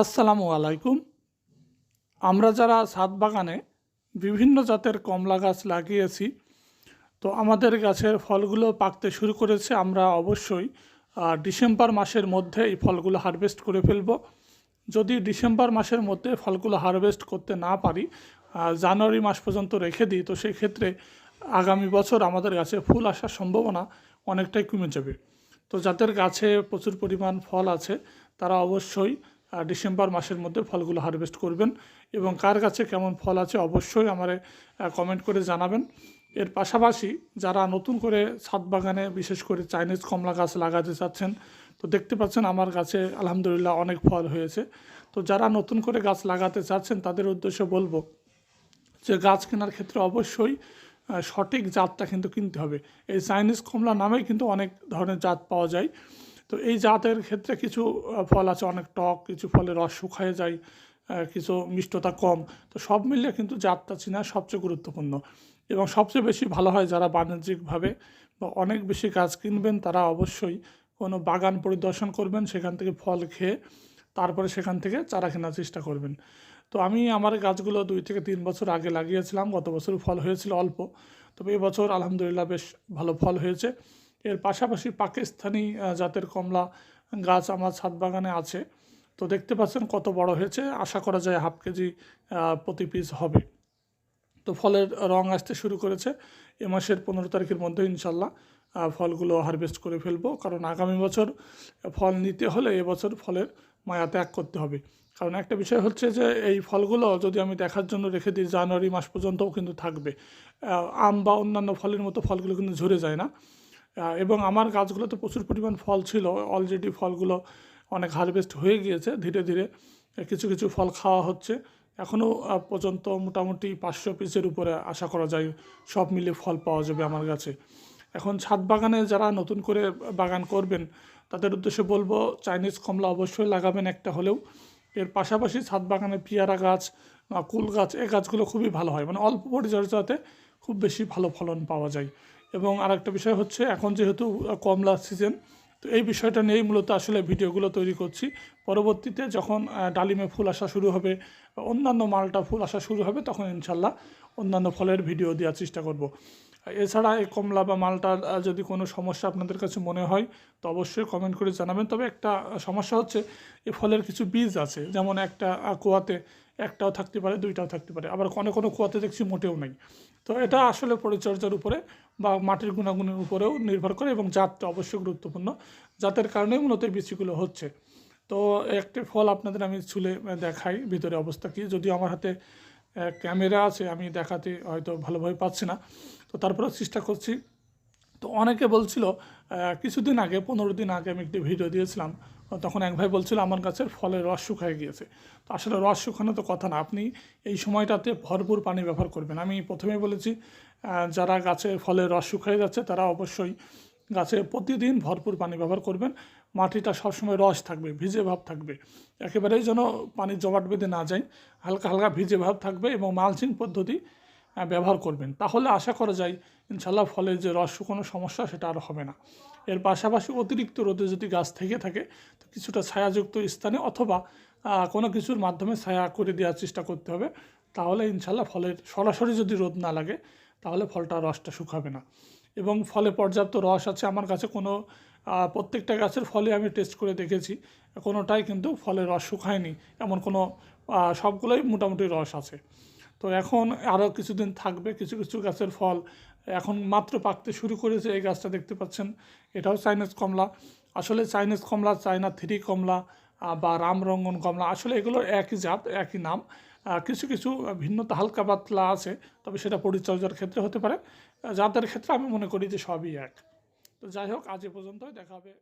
আসসালামু আলাইকুম। আমরা যারা ছাদ বাগানে বিভিন্ন জাতের কমলা গাছ লাগিয়েছি, তো আমাদের গাছের ফলগুলো পাকতে শুরু করেছে। আমরা অবশ্যই ডিসেম্বর মাসের মধ্যে এই ফলগুলো হারভেস্ট করে ফেলব। যদি ডিসেম্বর মাসের মধ্যে ফলগুলো হারভেস্ট করতে না পারি জানুয়ারি মাস পর্যন্ত রেখে দিই, তো সেই ক্ষেত্রে আগামী বছর আমাদের গাছে ফুল আসার সম্ভাবনা অনেকটাই কমে যাবে। তো যাদের গাছে প্রচুর পরিমাণ ফল আছে, তারা অবশ্যই ডিসেম্বর মাসের মধ্যে ফলগুলো হারভেস্ট করবেন এবং কার কাছে কেমন ফল আছে অবশ্যই আমারে কমেন্ট করে জানাবেন। এর পাশাপাশি যারা নতুন করে ছাদ বাগানে, বিশেষ করে চাইনিজ কমলা গাছ লাগাতে চাচ্ছেন, তো দেখতে পাচ্ছেন আমার গাছে আলহামদুলিল্লাহ অনেক ফল হয়েছে। তো যারা নতুন করে গাছ লাগাতে চাচ্ছেন, তাদের উদ্দেশ্য বলব যে গাছ কেনার ক্ষেত্রে অবশ্যই সঠিক জাতটা কিন্তু কিনতে হবে। এই চাইনিজ কমলা নামেই কিন্তু অনেক ধরনের জাত পাওয়া যায়। তো এই জাতের ক্ষেত্রে কিছু ফল আছে, অনেক টক, কিছু ফলে রস শুকায় যায় কিছু মিষ্টতা কম। তো সব মিলিয়ে কিন্তু জাতটা চেনা সবচেয়ে গুরুত্বপূর্ণ। এবং সবচেয়ে বেশি ভালো হয় যারা বাণিজ্যিকভাবে বা অনেক বেশি গাছ কিনবেন, তারা অবশ্যই কোনো বাগান পরিদর্শন করবেন, সেখান থেকে ফল খেয়ে তারপরে সেখান থেকে চারা কেনার চেষ্টা করবেন। তো আমি আমার গাছগুলো দুই থেকে তিন বছর আগে লাগিয়েছিলাম, গত বছর ফল হয়েছিল অল্প। তবে এবছর আলহামদুলিল্লাহ বেশ ভালো ফল হয়েছে। এর পাশাপাশি পাকিস্তানি জাতের কমলা গাছ আমার ছাদ বাগানে আছে। তো দেখতে পাচ্ছেন কত বড় হয়েছে। আশা করা যায় হাফ কেজি প্রতি পিস হবে। তো ফলের রং আসতে শুরু করেছে। এ মাসের পনেরো তারিখের মধ্যে ইনশাল্লাহ ফলগুলো হারভেস্ট করে ফেলব। কারণ আগামী বছর ফল নিতে হলে এবছর ফলের মায়া ত্যাগ করতে হবে। কারণ একটা বিষয় হচ্ছে যে, এই ফলগুলো যদি আমি দেখার জন্য রেখে দিই, জানুয়ারি মাস পর্যন্তও কিন্তু থাকবে। আম বা অন্যান্য ফলের মতো ফলগুলো কিন্তু ঝরে যায় না। এবং আমার গাছগুলোতে প্রচুর পরিমাণ ফল ছিল। অলরেডি ফলগুলো অনেক হারভেস্ট হয়ে গিয়েছে। ধীরে ধীরে কিছু কিছু ফল খাওয়া হচ্ছে। এখনও পর্যন্ত মোটামুটি পাঁচশো পিসের উপরে আশা করা যায় সব মিলে ফল পাওয়া যাবে আমার কাছে এখন ছাদ বাগানে যারা নতুন করে বাগান করবেন, তাদের উদ্দেশ্যে বলব চাইনিজ কমলা অবশ্যই লাগাবেন একটা হলেও। এর পাশাপাশি ছাদ বাগানে পেয়ারা গাছ কুল গাছ, এ গাছগুলো খুবই ভালো হয়। মানে অল্প পরিচর্যাতে খুব বেশি ভালো ফলন পাওয়া যায়। এবং আরেকটা বিষয় হচ্ছে, এখন যেহেতু কমলা সিজন তো এই বিষয়টা নিয়েই মূলত আসলে ভিডিওগুলো তৈরি করছি। পরবর্তীতে যখন ডালিমে ফুল আসা শুরু হবে অন্যান্য মালটা ফুল আসা শুরু হবে, তখন ইনশাল্লাহ অন্যান্য ফলের ভিডিও দেওয়ার চেষ্টা করব। এছাড়া এই কমলা বা মালটার যদি কোনো সমস্যা আপনাদের কাছে মনে হয়, তো অবশ্যই কমেন্ট করে জানাবেন। তবে একটা সমস্যা হচ্ছে এই ফলের কিছু বীজ আছে। যেমন একটা কুয়াতে একটাও থাকতে পারে, দুইটাও থাকতে পারে। আবার কোনো কোনো কুয়াতে দেখছি মোটেও নেই। তো এটা আসলে পরিচর্যার উপরে বা মাটির গুণাগুণের উপরেও নির্ভর করে এবং জাতটা অবশ্যই গুরুত্বপূর্ণ। জাতের কারণেই মূলত বীজগুলো হচ্ছে। তো একটি ফল আপনাদের আমি ছুলে দেখাই ভিতরে অবস্থা কি। যদিও আমার হাতে ক্যামেরা আছে, আমি দেখাতে হয়তো ভালোভাবে পাচ্ছি না। তো তারপরেও চেষ্টা করছি। তো অনেকে বলছিল কিছুদিন আগে, পনেরো দিন আগে আমি একটি ভিডিও দিয়েছিলাম। তখন এক ভাই বলছিল, আমার গাছের ফলের রস শুকায় গিয়েছে। তো আসলে রস শুকানো তো কথা না। আপনি এই সময়টাতে ভরপুর পানি ব্যবহার করবেন। আমি প্রথমেই বলেছি যারা গাছে ফলের রস শুকিয়ে যাচ্ছে, তারা অবশ্যই গাছে প্রতিদিন ভরপুর পানি ব্যবহার করবেন। মাটিটা সবসময় রস থাকবে, ভিজে ভাব থাকবে। একেবারেই যেন পানির জমাট বেঁধে না যায়, হালকা হালকা ভিজে ভাব থাকবে এবং মালচিং পদ্ধতি ব্যবহার করবেন। তাহলে আশা করা যায় ইনশাল্লাহ ফলের যে রস শুকানোর সমস্যা সেটা আর হবে না। এর পাশাপাশি অতিরিক্ত রোদে যদি গাছ থেকে থাকে, তো কিছুটা ছায়াযুক্ত স্থানে অথবা কোনো কিছুর মাধ্যমে ছায়া করে দেওয়ার চেষ্টা করতে হবে। তাহলে ইনশাল্লাহ ফলের, সরাসরি যদি রোদ না লাগে, তাহলে ফলটা রসটা শুকাবে না। এবং ফলে পর্যাপ্ত রস আছে, আমার কাছে কোনো প্রত্যেকটা গাছের ফলে আমি টেস্ট করে দেখেছি, কোনোটাই কিন্তু ফলে রস শুকায়নি, এমন কোনো সবগুলোই মোটামুটি রস আছে। তো এখন আরও কিছুদিন থাকবে, কিছু কিছু গাছের ফল। এখন মাত্র পাকতে শুরু করেছে এই গাছটা দেখতে পাচ্ছেন। এটাও চাইনিজ কমলা। আসলে চাইনিজ কমলা চায়না থ্রি কমলা বা রামরঙ্গন কমলা, আসলে এগুলো একই জাত, একই নাম। কিছু কিছু ভিন্নতা হালকা পাতলা আছে, তবে সেটা পরিচর্যার ক্ষেত্রে হতে পারে। জাতের ক্ষেত্রে আমি মনে করি যে সবই এক। তো যাই হোক, আজ এ পর্যন্তই, দেখা হবে